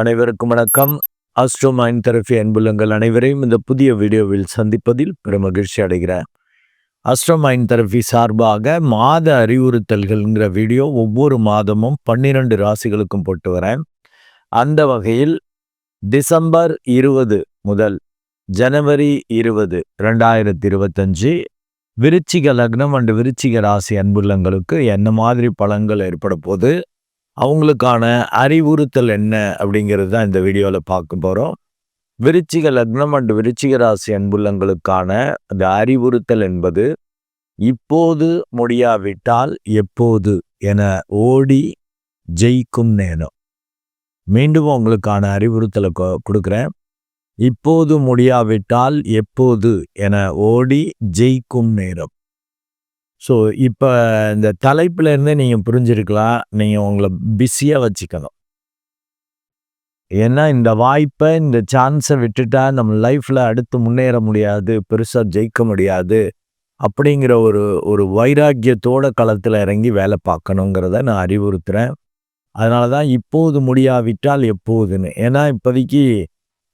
அனைவருக்கும் வணக்கம். Astro mind therapy அன்புள்ளங்கள் அனைவரையும் இந்த புதிய வீடியோவில் சந்திப்பதில் பெரும் மகிழ்ச்சி அடைகிறேன். ஆஸ்ட்ரோ மைண்ட் தெரபி சார்பாக மாத அறிவுறுத்தல்கள்ங்கிற வீடியோ ஒவ்வொரு மாதமும் பன்னிரண்டு ராசிகளுக்கும் போட்டு வரேன். அந்த வகையில் டிசம்பர் இருபது முதல் ஜனவரி இருபது ரெண்டாயிரத்தி இருபத்தஞ்சு விருச்சிக லக்னம் அண்டு விருச்சிக ராசி அன்புள்ளங்களுக்கு என்ன மாதிரி பலன்கள் ஏற்பட போது அவங்களுக்கான அறிவுறுத்தல் என்ன அப்படிங்கிறது தான் இந்த வீடியோவில் பார்க்க போகிறோம் விருச்சிக லக்னம் அண்டு விருச்சிக ராசி அன்புள்ளங்களுக்கான அந்த அறிவுறுத்தல் என்பது இப்போது முடியாவிட்டால் எப்போது என ஓடி ஜெயிக்கும் நேரம். மீண்டும் உங்களுக்கான அறிவுறுத்தலை கொடுக்குறேன். இப்போது முடியாவிட்டால் எப்போது என ஓடி ஜெயிக்கும் நேரம். ஸோ இப்போ இந்த தலைப்புலேருந்தே நீங்கள் புரிஞ்சிருக்கலாம். நீங்கள் உங்களை பிஸியாக வச்சுக்கணும். ஏன்னா இந்த வாய்ப்பை இந்த சான்ஸை விட்டுட்டா நம்ம லைஃப்பில் அடுத்து முன்னேற முடியாது பெருசாக ஜெயிக்க முடியாது அப்படிங்கிற ஒரு ஒரு வைராக்கியத்தோட களத்தில் இறங்கி வேலை பார்க்கணுங்கிறத நான் அறிவுறுத்துகிறேன் அதனால தான் இப்போது முடியாவிட்டால் எப்போதுன்னு. ஏன்னா இப்போதைக்கு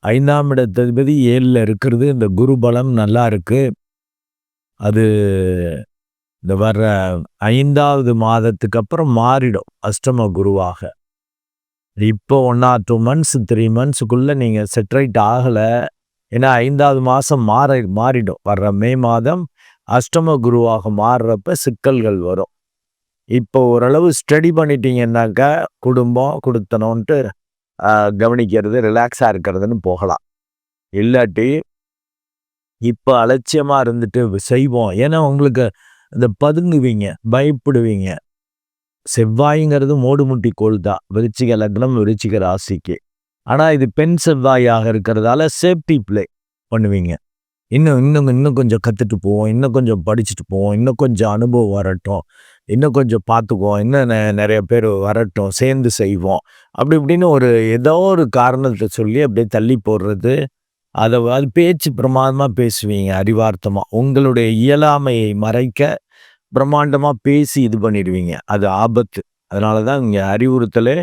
ஐந்தாம் இடத்ததிபதி ஏழில் இருக்கிறது. இந்த குரு பலம் நல்லா இருக்குது அது இந்த வர்ற ஐந்தாவது மாதத்துக்கு அப்புறம் மாறிடும் அஷ்டம குருவாக. இப்போ one or two months three மந்த்ஸுக்குள்ளே நீங்கள் செட்ரைட் ஆகலை. ஏன்னா ஐந்தாவது மாதம் மாற மாறிடும். வர்ற மே மாதம் அஷ்டம குருவாக மாறுறப்ப சிக்கல்கள் வரும். இப்போ ஓரளவு ஸ்டடி பண்ணிட்டீங்கன்னாக்கா குடும்பம் கொடுத்தனோன்ட்டு கவனிக்கிறது ரிலாக்ஸாக இருக்கிறதுன்னு போகலாம். இல்லாட்டி இப்போ அலட்சியமாக இருந்துட்டு செய்வோம். ஏன்னா உங்களுக்கு இந்த பதுங்குவீங்க பயப்படுவீங்க. செவ்வாய்ங்கிறது மூடுமுட்டி கோள் தான். விருச்சிக லக்னம் விருச்சிக ராசிக்கு. ஆனால் இது பெண் செவ்வாயாக இருக்கிறதால சேஃப்டி பிளே பண்ணுவீங்க. இன்னும் இன்னும் இன்னும் கொஞ்சம் கற்றுட்டு போவோம் இன்னும் கொஞ்சம் படிச்சுட்டு போவோம் இன்னும் கொஞ்சம் அனுபவம் வரட்டும் இன்னும் கொஞ்சம் பார்த்துக்குவோம் இன்னும் நிறைய பேர் வரட்டும் சேர்ந்து செய்வோம். அப்படி இப்படின்னு ஒரு ஏதோ ஒரு காரணத்தை சொல்லி அப்படியே தள்ளி போடுறது அதை அது பேச்சு பிரமாதமாக பேசுவீங்க அறிவார்த்தமாக உங்களுடைய இயலாமையை மறைக்க பிரம்மாண்டமாக பேசி இது பண்ணிடுவீங்க. அது ஆபத்து. அதனால தான் இங்கே அறிவுறுத்தலே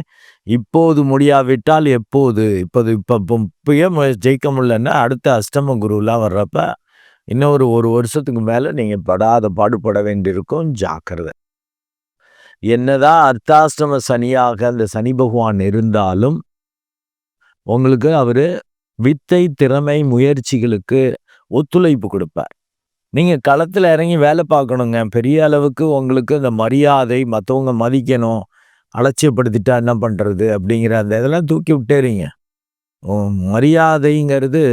இப்போது முடியாவிட்டால் எப்போது? இப்போது இப்போ இப்பயே ஜெயிக்க முடியலன்னா அடுத்த அஷ்டம குருலாம் வர்றப்ப இன்னும் ஒரு ஒரு வருஷத்துக்கு மேலே நீங்கள் படாத பாடுபட வேண்டியிருக்கும். ஜாக்கிரதை. என்னதான் அர்த்தாஷ்டம சனியாக அந்த சனி பகவான் இருந்தாலும் உங்களுக்கு அவர் வித்தை திறமை முயற்சிகளுக்கு ஒத்துழைப்பு கொடுப்பார். நீங்கள் களத்தில் இறங்கி வேலை பார்க்கணுங்க. பெரிய அளவுக்கு உங்களுக்கு இந்த மரியாதை மற்றவங்க மதிக்கணும். அலட்சியப்படுத்திட்டா என்ன பண்ணுறது அப்படிங்கிற அந்த இதெல்லாம் தூக்கி விட்டேறீங்க. மரியாதைங்கிறது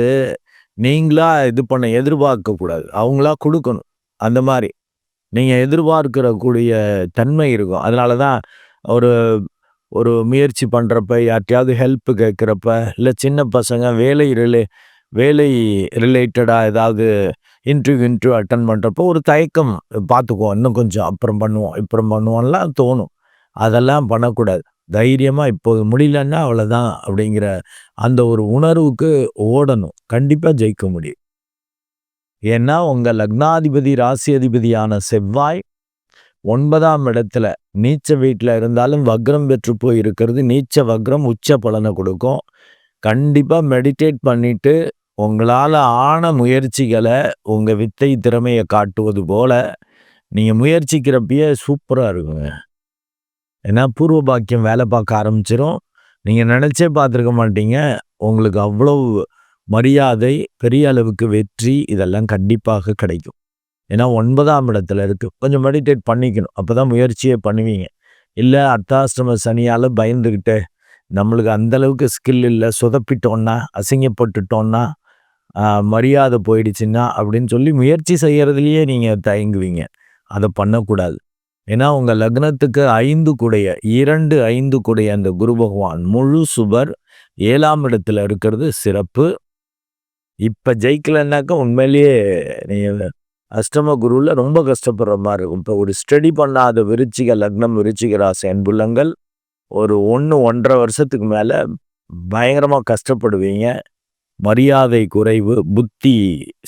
நீங்களா இது பண்ண எதிர்பார்க்கக்கூடாது. அவங்களா கொடுக்கணும். அந்த மாதிரி. நீங்கள் எதிர்பார்க்கிற கூடிய தன்மை இருக்கும். அதனால தான் ஒரு ஒரு முயற்சி பண்ணுறப்ப யார்ட்டையாவது ஹெல்ப் கேட்குறப்ப இல்லை சின்ன பசங்க வேலை ரிலே வேலை ரிலேட்டடாக ஏதாவது இன்டர்வியூ இன்டர்வியூ அட்டன் பண்ணுறப்போ ஒரு தயக்கம் பார்த்துக்குவோம் இன்னும் கொஞ்சம் அப்புறம் பண்ணுவோம் இப்புறம் பண்ணுவோம்லாம் தோணும். அதெல்லாம் பண்ணக்கூடாது. தைரியமாக இப்போது முடியலன்னா அவ்வளோதான் அப்படிங்கிற அந்த ஒரு உணர்வுக்கு ஓடணும். கண்டிப்பாக ஜெயிக்க முடியும். ஏன்னா உங்கள் லக்னாதிபதி ராசி அதிபதியான செவ்வாய் ஒன்பதாம் இடத்துல நீச்ச வீட்டில் இருந்தாலும் வக்ரம் பெற்று போய் இருக்கிறது நீச்ச வக்ரம் உச்ச பலனை கொடுக்கும். கண்டிப்பாக மெடிடேட் பண்ணிவிட்டு உங்களால் ஆன முயற்சிகளை உங்கள் வித்தை திறமையை காட்டுவது போல் நீங்கள் முயற்சிக்கிறப்பயே சூப்பராக இருக்குங்க. ஏன்னா பூர்வ பாக்கியம் வேலை பார்க்க ஆரம்பிச்சிடும் நீங்கள் நினச்சே பார்த்துருக்க மாட்டீங்க. உங்களுக்கு அவ்வளோ மரியாதை பெரிய அளவுக்கு வெற்றி இதெல்லாம் கண்டிப்பாக கிடைக்கும். ஏன்னா ஒன்பதாம் இடத்துல இருக்குது கொஞ்சம் மெடிடேட் பண்ணிக்கணும். அப்போ தான் முயற்சியே பண்ணுவீங்க. இல்லை அர்த்தாசிரம சனியால் பயந்துக்கிட்டு நம்மளுக்கு அந்தளவுக்கு ஸ்கில் இல்லை சொதப்பிட்டோன்னா அசிங்கப்பட்டுட்டோன்னா மரியாதை போயிடுச்சுன்னா அப்படின்னு சொல்லி முயற்சி செய்கிறதுலையே நீங்கள் தயங்குவீங்க. அதை பண்ணக்கூடாது. ஏன்னா உங்கள் லக்னத்துக்கு ஐந்து கூடைய இரண்டு ஐந்து கூடைய அந்த குரு பகவான் முழு சுபர் ஏழாம் இடத்துல இருக்கிறது சிறப்பு. இப்போ ஜெயிக்கலைன்னாக்கா உண்மையிலேயே நீங்கள் அஷ்டம குருவில் ரொம்ப கஷ்டப்படுற மாதிரி இருக்கும். இப்போ ஒரு ஸ்டடி பண்ணாத விருச்சிக லக்னம் விருச்சிக ராசி அன்புள்ளங்கள் ஒரு ஒன்று ஒன்றரை வருஷத்துக்கு மேலே பயங்கரமாக கஷ்டப்படுவீங்க. மரியாதை குறைவு புத்தி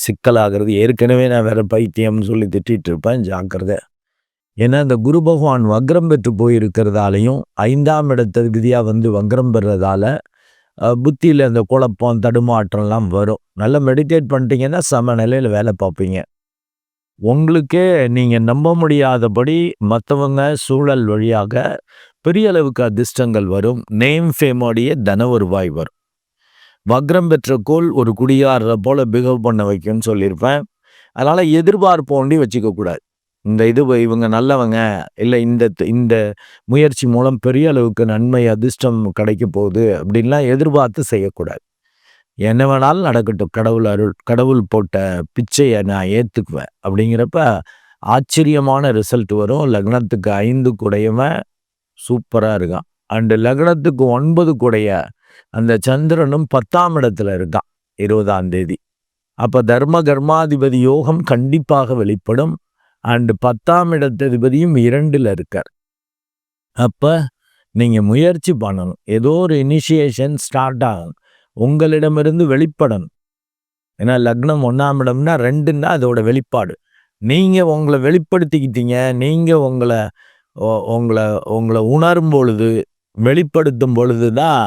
சிக்கலாகிறது. ஏற்கனவே நான் வேற பைத்தியம்னு சொல்லி திட்டிகிட்டு இருப்பேன். ஜாக்கிரதை. ஏன்னா இந்த குரு பகவான் வக்ரம் பெற்று போயிருக்கிறதாலையும் ஐந்தாம் இடத்த வந்து வக்ரம் பெறதால புத்தியில் இந்த குழப்பம் தடுமாற்றம்லாம் வரும். நல்லா மெடிடேட் பண்ணிட்டீங்கன்னா சம நிலையில் வேலை பார்ப்பீங்க. உங்களுக்கே நீங்கள் நம்ப முடியாதபடி மற்றவங்க சூழல் வழியாக பெரிய அளவுக்கு அதிர்ஷ்டங்கள் வரும். நேம் ஃபேமோடைய தன வருவாய் வரும். வக்ரம் பெற்ற கோல் ஒரு குடியாடுற போல் பிகவ் பண்ண வைக்கும்னு சொல்லியிருப்பேன். அதனால் எதிர்பார்ப்பு ஒண்டி வச்சுக்கக்கூடாது இந்த இது இவங்க நல்லவங்க இல்லை இந்த இந்த முயற்சி மூலம் பெரிய அளவுக்கு நன்மை அதிர்ஷ்டம் கிடைக்க போகுது அப்படின்லாம் எதிர்பார்த்து செய்யக்கூடாது. என்ன வேணாலும் நடக்கட்டும். கடவுள் அருள் கடவுள் போட்ட பிச்சையை நான் ஏற்றுக்குவேன் அப்படிங்கிறப்ப ஆச்சரியமான ரிசல்ட் வரும். லக்னத்துக்கு ஐந்து குடையவன் சூப்பராக இருக்கான். அண்டு லக்னத்துக்கு ஒன்பது குடைய அந்த சந்திரனும் பத்தாம் இடத்துல இருக்கான் இருபதாம் தேதி. அப்போ தர்ம கர்மாதிபதி யோகம் கண்டிப்பாக வெளிப்படும். அண்டு பத்தாம் இடத்ததிபதியும் இரண்டில் இருக்கார். அப்போ நீங்கள் முயற்சி பண்ணணும். ஏதோ ஒரு இனிஷியேஷன் ஸ்டார்ட் ஆகும். உங்களிடமிருந்து வெளிப்படணும். ஏன்னா லக்னம் ஒன்றாம் இடம்னா ரெண்டுன்னா அதோட வெளிப்பாடு. நீங்கள் உங்களை வெளிப்படுத்திக்கிட்டீங்க நீங்கள் உங்களை உங்களை உங்களை உணரும் பொழுது வெளிப்படுத்தும் பொழுது தான்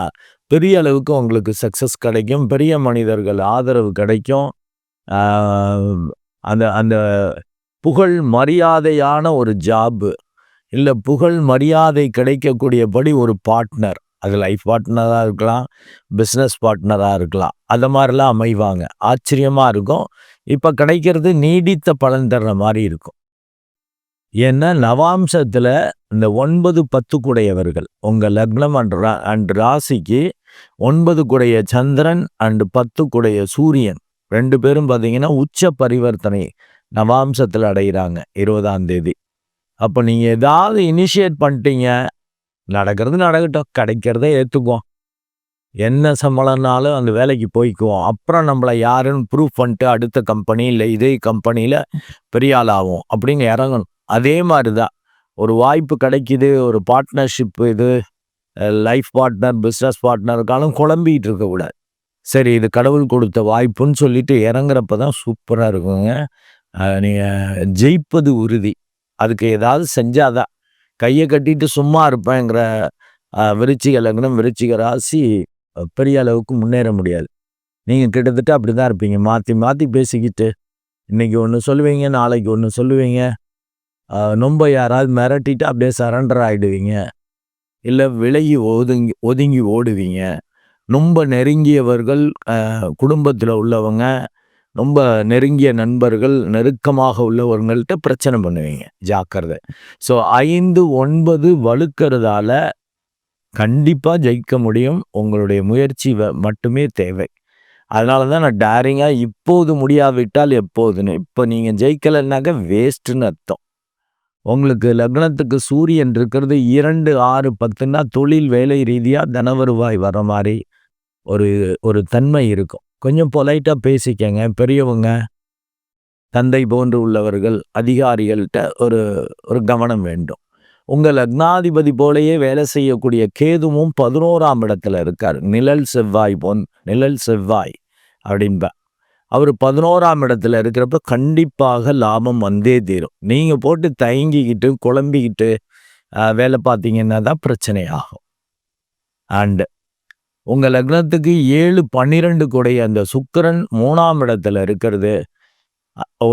பெரிய அளவுக்கு உங்களுக்கு சக்ஸஸ் கிடைக்கும். பெரிய மனிதர்கள் ஆதரவு கிடைக்கும். அந்த அந்த புகழ் மரியாதையான ஒரு ஜாப்பு இல்லை புகழ் மரியாதை கிடைக்கக்கூடியபடி ஒரு பார்ட்னர் அது லைஃப் பார்ட்னராக இருக்கலாம் பிஸ்னஸ் பார்ட்னராக இருக்கலாம். அந்த மாதிரிலாம் அமைவாங்க. ஆச்சரியமாக இருக்கும். இப்போ கிடைக்கிறது நீடித்த பலன் தர்ற மாதிரி இருக்கும். ஏன்னா நவாம்சத்தில் இந்த ஒன்பது பத்து குடையவர்கள் உங்கள் லக்னம் அண்ட் அண்ட் ராசிக்கு ஒன்பது குடைய சந்திரன் அண்டு பத்து குடைய சூரியன். ரெண்டு பேரும் பார்த்தீங்கன்னா உச்ச பரிவர்த்தனை நவாம்சத்தில் அடைகிறாங்க இருபதாம் தேதி. அப்போ நீங்கள் ஏதாவது இனிஷியேட் பண்ணிட்டீங்க நடக்கிறது நடக்கட்டும். கிடைக்கிறத ஏற்றுக்குவோம் என்ன சம்பளம்னாலும் அந்த வேலைக்கு போய்க்குவோம். அப்புறம் நம்மளை யாருன்னு ப்ரூவ் பண்ணிட்டு அடுத்த கம்பெனி இல்லை இதே கம்பெனியில் பெரிய ஆளாகும் அப்படிங்க இறங்கணும். அதே மாதிரி தான் ஒரு வாய்ப்பு கிடைக்கிது ஒரு பார்ட்னர்ஷிப் இது லைஃப் பார்ட்னர் பிஸ்னஸ் பார்ட்னருக்காலும் குழம்பிகிட்டு இருக்கக்கூடாது சரி இது கடவுள் கொடுத்த வாய்ப்புன்னு சொல்லிட்டு இறங்குறப்ப தான் சூப்பராக இருக்குங்க. நீங்கள் ஜெயிப்பது உறுதி. அதுக்கு ஏதாவது செஞ்சாதான் கையை கட்டிட்டு சும்மா இருப்பேங்கிற விருச்சிக லக்னம் விருச்சிக ராசி பெரிய அளவுக்கு முன்னேற முடியாது. நீங்கள் கிட்டத்தட்ட அப்படி தான் இருப்பீங்க. மாற்றி மாற்றி பேசிக்கிட்டு இன்றைக்கி ஒன்று சொல்லுவீங்க நாளைக்கு ஒன்று சொல்லுவீங்க. ரொம்ப யாராவது மிரட்டிட்டு அப்படியே சரண்டர் ஆகிடுவீங்க இல்லை விலகி ஒதுங்கி ஒதுங்கி ஓடுவீங்க. ரொம்ப நெருங்கியவர்கள் குடும்பத்தில் உள்ளவங்க ரொம்ப நெருங்கிய நண்பர்கள் நெருக்கமாக உள்ளவர்கள்ட்ட பிரச்சனை பண்ணுவீங்க. ஜாக்கிரதை. ஸோ ஐந்து ஒன்பது வலுக்கிறதால கண்டிப்பாக ஜெயிக்க முடியும். உங்களுடைய முயற்சி மட்டுமே தேவை. அதனால தான் நான் டேரிங்காக இப்போது முடியாவிட்டால் எப்போதுன்னு. இப்போ நீங்கள் ஜெயிக்கலைன்னாக்க வேஸ்ட்டுன்னு அர்த்தம். உங்களுக்கு லக்னத்துக்கு சூரியன் இருக்கிறது இரண்டு ஆறு பத்துன்னா தொழில் வேலை ரீதியாக தனவருவாய் வர மாதிரி ஒரு ஒரு தன்மை இருக்கும். கொஞ்சம் பொலைட்டாக பேசிக்கங்க. பெரியவங்க தந்தை போன்று உள்ளவர்கள் அதிகாரிகள்கிட்ட ஒரு ஒரு கவனம் வேண்டும். உங்கள் லக்னாதிபதி போலேயே வேலை செய்யக்கூடிய கேதுவும் பதினோராம் இடத்துல இருக்கார். நிழல் செவ்வாய் போன் நிழல் செவ்வாய் அப்படின்ப. அவர் பதினோராம் இடத்துல இருக்கிறப்ப கண்டிப்பாக லாபம் வந்தே தீரும். நீங்கள் போட்டு தயங்கிக்கிட்டு குழம்பிக்கிட்டு வேலை பார்த்தீங்கன்னா தான் பிரச்சனை ஆகும். அண்டு உங்கள் லக்னத்துக்கு ஏழு பன்னிரெண்டு கூடைய அந்த சுக்கரன் மூணாம் இடத்துல இருக்கிறது.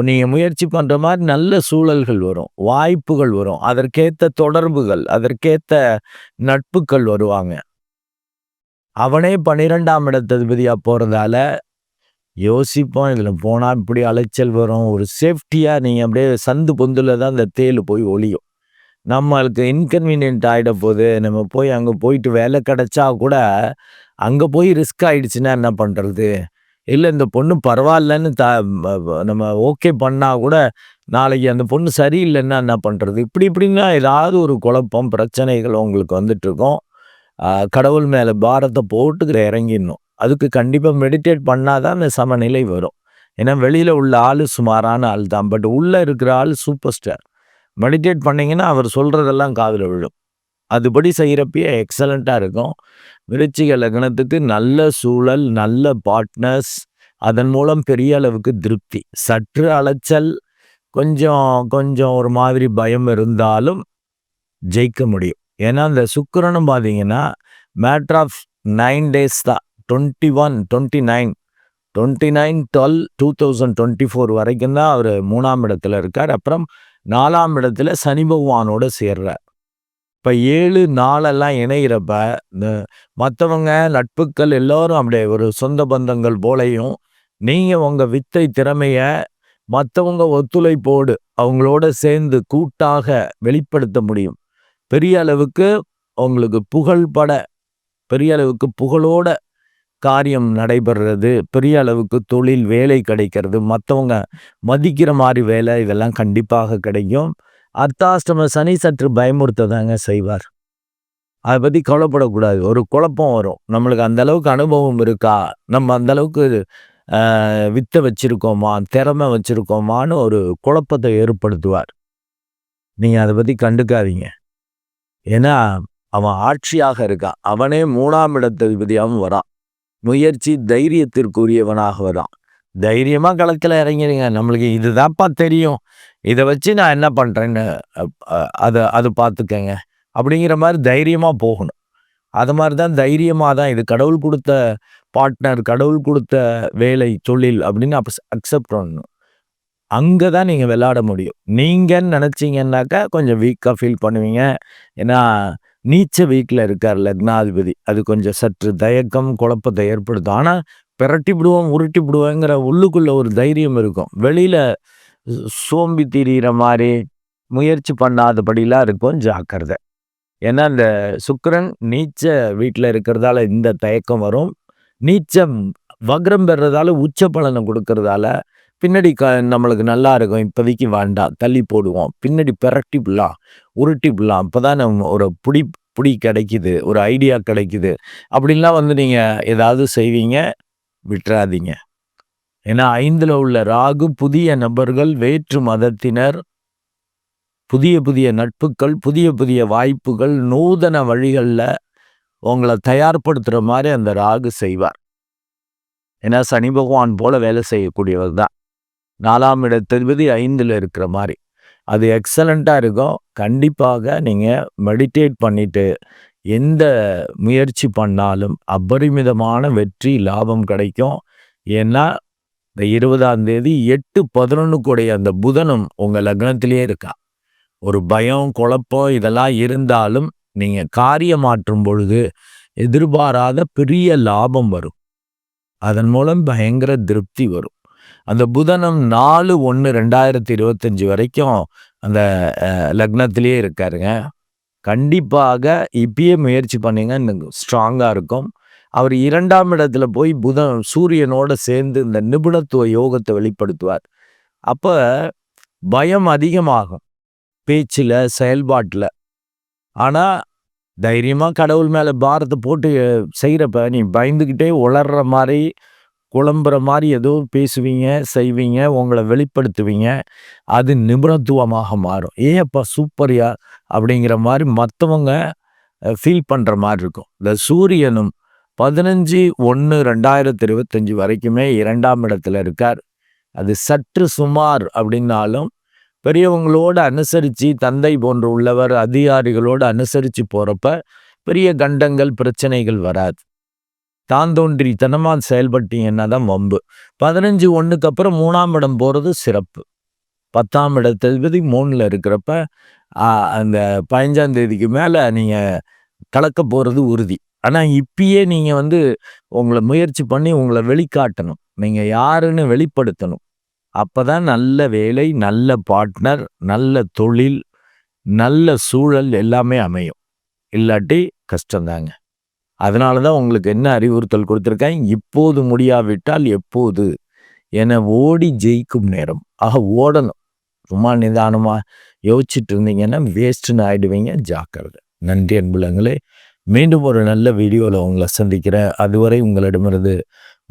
நீங்கள் முயற்சி பண்ணுற மாதிரி நல்ல சூழல்கள் வரும் வாய்ப்புகள் வரும் அதற்கேற்ற தொடர்புகள் அதற்கேற்ற நட்புகள் வருவாங்க. அவனே பன்னிரெண்டாம் இடத்ததிபதியாக போகிறதால யோசிப்போம் இதில் போனால் இப்படி அலைச்சல் வரும் ஒரு சேஃப்டியாக நீங்கள் அப்படியே சந்து பொந்தில் தான் அந்த தேல் போய் ஒழியும் நம்மளுக்கு இன்கன்வீனியன்ட் ஆகிட போது நம்ம போய் அங்கே போயிட்டு வேலை கிடச்சா கூட அங்கே போய் ரிஸ்க் ஆகிடுச்சுன்னா என்ன பண்ணுறது இல்லை இந்த பொண்ணு பரவாயில்லன்னு த நம்ம ஓகே பண்ணால் கூட நாளைக்கு அந்த பொண்ணு சரியில்லைன்னா என்ன பண்ணுறது இப்படி இப்படின்னா ஏதாவது ஒரு குழப்பம் பிரச்சனைகள் உங்களுக்கு வந்துட்டுருக்கோம். கடவுள் மேலே பாரத்தை போட்டுக்கிற இறங்கிடணும். அதுக்கு கண்டிப்பாக மெடிடேட் பண்ணால் தான் அந்த சமநிலை வரும். ஏன்னா வெளியில் உள்ள ஆள் சுமாரான ஆள் தான் பட் உள்ளே இருக்கிற ஆள் சூப்பர் ஸ்டார் மெடிடேட் பண்ணிங்கன்னா அவர் சொல்கிறதெல்லாம் காதில் விழும். அதுபடி செய்கிறப்பயே எக்ஸலண்ட்டாக இருக்கும். விருச்சிக லக்னத்துக்கு நல்ல சூழல் நல்ல பார்ட்னர்ஸ் அதன் மூலம் பெரிய அளவுக்கு திருப்தி. சற்று அலைச்சல் கொஞ்சம் கொஞ்சம் ஒரு மாதிரி பயம் இருந்தாலும் ஜெயிக்க முடியும். ஏன்னா அந்த சுக்கரனும் பார்த்தீங்கன்னா மேட்ரு ஆஃப் நைன் டேஸ் தான். Twenty one twenty nine twenty nine twelve two thousand twenty four வரைக்கும் தான் அவர் மூணாம் இடத்துல இருக்கார். அப்புறம் நாலாம் இடத்துல சனி பகவானோட சேர்றார் இப்போ ஏழு நாளெல்லாம் இணைகிறப்ப இந்த மற்றவங்க நட்புக்கள் எல்லோரும் அப்படியே ஒரு சொந்த பந்தங்கள் போலையும் நீங்கள் உங்கள் வித்தை திறமையை மற்றவங்க ஒத்துழைப்போடு அவங்களோட சேர்ந்து கூட்டாக வெளிப்படுத்த முடியும். பெரிய அளவுக்கு உங்களுக்கு புகழ்பட பெரிய அளவுக்கு புகழோட காரியம் நடைபெறுறது பெரிய அளவுக்கு தொழில் வேலை கிடைக்கிறது மற்றவங்க மதிக்கிற மாதிரி வேலை இதெல்லாம் கண்டிப்பாக கிடைக்கும். அர்த்தாஷ்டம சனி சற்று பயமுறுத்ததாங்க செய்வார். அதை பற்றி கவலைப்படக்கூடாது ஒரு குழப்பம் வரும். நம்மளுக்கு அந்த அளவுக்கு அனுபவம் இருக்கா? நம்ம அந்த அளவுக்கு வித்தை வச்சிருக்கோமா? திறமை வச்சுருக்கோமான்னு ஒரு குழப்பத்தை ஏற்படுத்துவார். நீங்கள் அதை பற்றி கண்டுக்காதீங்க. ஏன்னா அவன் ஆட்சியாக இருக்கான். அவனே மூணாம் இடத்ததிபதியாகவும் வரான் முயற்சி தைரியத்திற்குரியவனாகவதான். தைரியமாக களத்தில் இறங்கிடுங்க நம்மளுக்கு இதுதான்ப்பா தெரியும். இதை வச்சு நான் என்ன பண்ணுறேன்னு அதை அது பார்த்துக்கங்க. அப்படிங்கிற மாதிரி தைரியமாக போகணும். அது மாதிரி தான் தைரியமாக தான் இது கடவுள் கொடுத்த பார்ட்னர் கடவுள் கொடுத்த வேலை தொழில் அப்படின்னு அப்போ அக்செப்ட் பண்ணணும். அங்கே தான் நீங்கள் விளையாட முடியும். நீங்கள் நினச்சிங்கன்னாக்கா கொஞ்சம் வீக்காக ஃபீல் பண்ணுவீங்க. ஏன்னா நீச்ச வீட்டில் இருக்கார் லக்னாதிபதி. அது கொஞ்சம் சற்று தயக்கம் குழப்பத்தை ஏற்படுத்தும். ஆனால் பிரட்டி விடுவோம் உருட்டி விடுவோங்கிற உள்ளுக்குள்ளே ஒரு தைரியம் இருக்கும். வெளியில் சோம்பி திரிகிற மாதிரி முயற்சி பண்ணாதபடிலாம் இருக்கும் ஜாக்கிரதை. ஏன்னா இந்த சுக்கரன் நீச்ச வீட்டில் இருக்கிறதால இந்த தயக்கம் வரும். நீச்சம் வக்ரம் பெறதால உச்ச பலனை கொடுக்கறதால பின்னாடி க நம்மளுக்கு நல்லா இருக்கும். இப்போதைக்கு வேண்டாம் தள்ளி போடுவோம். பின்னாடி பிரட்டி விடலாம் உருட்டி விடலாம் அப்போ தான் நம்ம ஒரு பிடி புடி கிடைக்குது? ஒரு ஐடியா கிடைக்குது. அப்படின்லாம் வந்து நீங்கள் ஏதாவது செய்வீங்க? விட்டுறாதீங்க. ஏன்னா ஐந்தில் உள்ள ராகு புதிய நபர்கள் வேற்று மதத்தினர் புதிய புதிய நட்புகள் புதிய புதிய வாய்ப்புகள் நூதன வழிகளில் உங்களை தயார்படுத்துகிற மாதிரி அந்த ராகு செய்வார். ஏன்னா சனி பகவான் போல வேலை செய்யக்கூடியவர் தான். நாலாம் இடத்ததிபதி ஐந்தில் இருக்கிற மாதிரி. அது எக்ஸலண்ட்டாக இருக்கும். கண்டிப்பாக நீங்கள் மெடிடேட் பண்ணிவிட்டு எந்த முயற்சி பண்ணாலும் அபரிமிதமான வெற்றி லாபம் கிடைக்கும். ஏன்னா இந்த இருபதாம் தேதி எட்டு பதினொன்றுக்குடைய அந்த புதனும் உங்கள் லக்னத்திலே இருக்கா. ஒரு பயம் குழப்பம் இதெல்லாம் இருந்தாலும் நீங்கள் காரியம் மாற்றும் பொழுது எதிர்பாராத பெரிய லாபம் வரும். அதன் மூலம் பயங்கர திருப்தி வரும். அந்த புதனம் நாலு ஒன்று ரெண்டாயிரத்தி இருபத்தஞ்சி வரைக்கும் அந்த லக்னத்திலேயே இருக்காருங்க. கண்டிப்பாக இப்பயே முயற்சி பண்ணிங்க ஸ்ட்ராங்காக இருக்கும். அவர் இரண்டாம் இடத்துல போய் புதன் சூரியனோட சேர்ந்து இந்த நிபுணத்துவ யோகத்தை வெளிப்படுத்துவார். அப்போ பயம் அதிகமாகும் பேச்சில் செயல்பாட்டில். ஆனால் தைரியமாக கடவுள் மேலே பாரத்தை போட்டு செய்கிறப்ப நீ பயந்துக்கிட்டே உளர்ற மாதிரி புலம்புற மாதிரி ஏதோ பேசுவீங்க செய்வீங்க உங்களை வெளிப்படுத்துவீங்க. அது நிபுணத்துவமாக மாறும். ஏப்பா சூப்பரியா அப்படிங்கிற மாதிரி மற்றவங்க ஃபீல் பண்ணுற மாதிரி இருக்கும். இந்த சூரியனும் பதினஞ்சு ஒன்று ரெண்டாயிரத்தி இருபத்தஞ்சி வரைக்குமே இரண்டாம் இடத்துல இருக்கார். அது சற்று சுமார் அப்படின்னாலும் பெரியவங்களோடு அனுசரித்து தந்தை போன்று உள்ளவர் அதிகாரிகளோடு அனுசரித்து போகிறப்ப பெரிய கண்டங்கள் பிரச்சனைகள் வராது. தான் தனமாக செயல்பட்டீங்கன்னா தான் வம்பு. பதினஞ்சு ஒன்றுக்கு அப்புறம் மூணாம் இடம் போகிறது சிறப்பு. பத்தாம் இடத்ததிபதி மூணில் இருக்கிறப்ப அந்த பதினஞ்சாம் தேதிக்கு மேலே நீங்கள் கலக்க போகிறது உறுதி. ஆனால் இப்பயே நீங்கள் வந்து உங்களை முயற்சி பண்ணி உங்களை வெளிக்காட்டணும். நீங்கள் யாருன்னு வெளிப்படுத்தணும். அப்போ தான் நல்ல வேலை நல்ல பார்ட்னர் நல்ல தொழில் நல்ல சூழல் எல்லாமே அமையும். இல்லாட்டி கஷ்டந்தாங்க அதனால தான் உங்களுக்கு என்ன அறிவுறுத்தல் கொடுத்துருக்கேன்? இப்போது முடியாவிட்டால் எப்போது? என ஓடி ஜெயிக்கும் நேரம். ஆக ஓடணும். சும்மா நிதானமாக யோசிச்சுட்டு இருந்தீங்கன்னா வேஸ்ட்டுன்னு ஆகிடுவீங்க ஜாக்கிரதை. நன்றி அன்புலங்களே. மீண்டும் ஒரு நல்ல வீடியோவில் உங்களை சந்திக்கிறேன். அதுவரை உங்களிடமிருந்து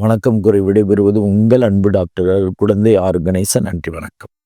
வணக்கம் கூறி விடைபெறுவது உங்கள் அன்பு டாக்டர் குழந்தை ஆர் கணேசன். நன்றி வணக்கம்.